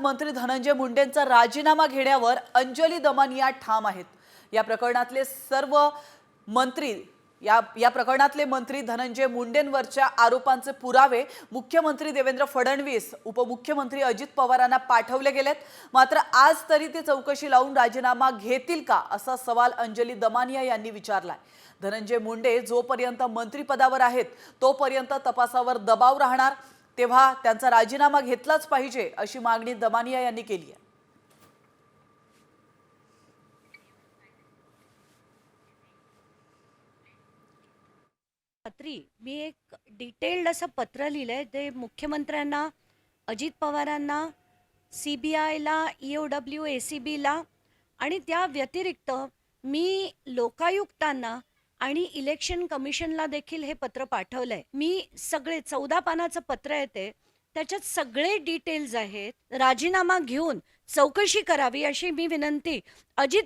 मंत्री धनंजय मुंडेंचा राजीनामा घेण्यावर अंजली दमानिया ठाम आहेत. या प्रकरणातले सर्व मंत्री या या प्रकरणातले मंत्री धनंजय मुंडेंवरच्या आरोपांचे पुरावे मुख्यमंत्री देवेंद्र फडणवीस उपमुख्यमंत्री अजित पवारांना पाठवले गेलेत. मात्र आज तरी ते चौकशी लावून राजीनामा घेतील का असा सवाल अंजली दमानिया यांनी विचारलाय. धनंजय मुंडे जोपर्यंत मंत्रिपदावर आहेत तोपर्यंत तपासावर दबाव राहणार. तेव्हा त्यांचा राजीनामा घेतलाच पाहिजे अशी मागणी दमानिया यांनी केली आहे. रात्री मी एक डिटेल्ड असं पत्र लिहिलंय ते मुख्यमंत्र्यांना अजित पवारांना सी बी आयला E O W A C बीला आणि त्या व्यतिरिक्त मी लोकायुक्तांना आणि इलेक्शन कमिशनला देखील हे पत्र पाठवलंय. मी सगळे चौदा पानाचं पत्र आहे ते. त्याच्यात सगळे डिटेल्स आहेत. राजीनामा घेऊन चौकशी करावी अशी मी विनंती. अजित